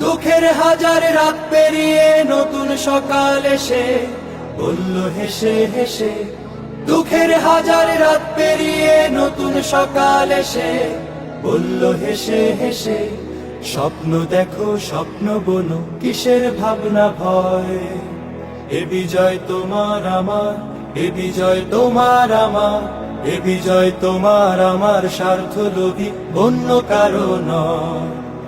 দুঃখের হাজার রাত পেরিয়ে নতুন সকাল এসে বলল, হেসে হেসে। দুঃখের হাজার রাত পেরিয়ে নতুন সকাল এসে বলল, হেসে হেসে। স্বপ্ন দেখো, স্বপ্ন বনো, কিসের ভাবনা ভয়? এ বিজয় তোমার আমার, এ বিজয় তোমার আমার, এ বিজয় তোমার আমার স্বার্থ লোভী অন্য কারও নয়।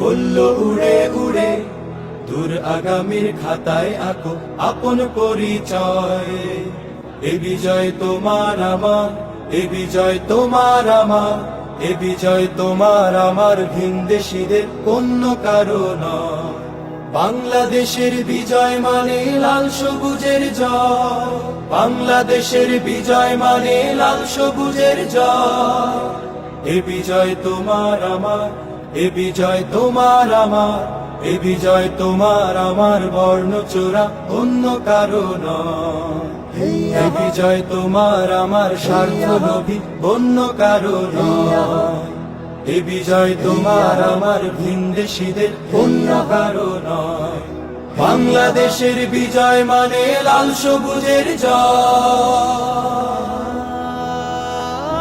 বলল, উড়ে উড়ে, দূর আগামীর খাতায় আঁকো আপন পরিচয়। এ বিজয় তোমার আমার, এ বিজয় তোমার আমার, এ বিজয় তোমার আমার ভিনদেশীদের অন্য কারও নয়। বাংলাদেশের বিজয় মানে লাল সবুজের জয়। বাংলাদেশের বিজয় মানে লাল সবুজের জয়। এ বিজয় তোমার আমার এ বিজয় তোমার আমার এ বিজয় তোমার আমার বর্ণচোরা অন্য কারও নয়। এ বিজয় তোমার আমার স্বার্থ লোভী অন্য কারও নয়। এ বিজয় তোমার আমার ভিনদেশীদের অন্য কারও নয়। বাংলাদেশের বিজয় মানে লাল সবুজের জয়।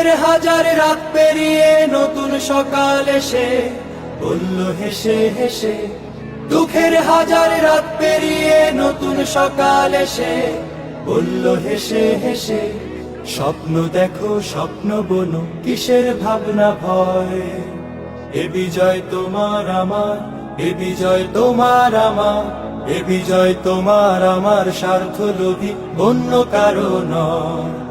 দুঃখের হাজার রাত পেরিয়ে নতুন সকাল এসে বলল, হেসে হেসে। দুঃখের হাজার রাত পেরিয়ে নতুন সকাল এসে বলল, হেসে হেসে। স্বপ্ন দেখো, স্বপ্ন বনো, কিসের ভাবনা ভয়? এ বিজয় তোমার আমার, এ বিজয় তোমার আমার, এ বিজয় তোমার আমার স্বার্থ লোভী অন্য কারও নয়।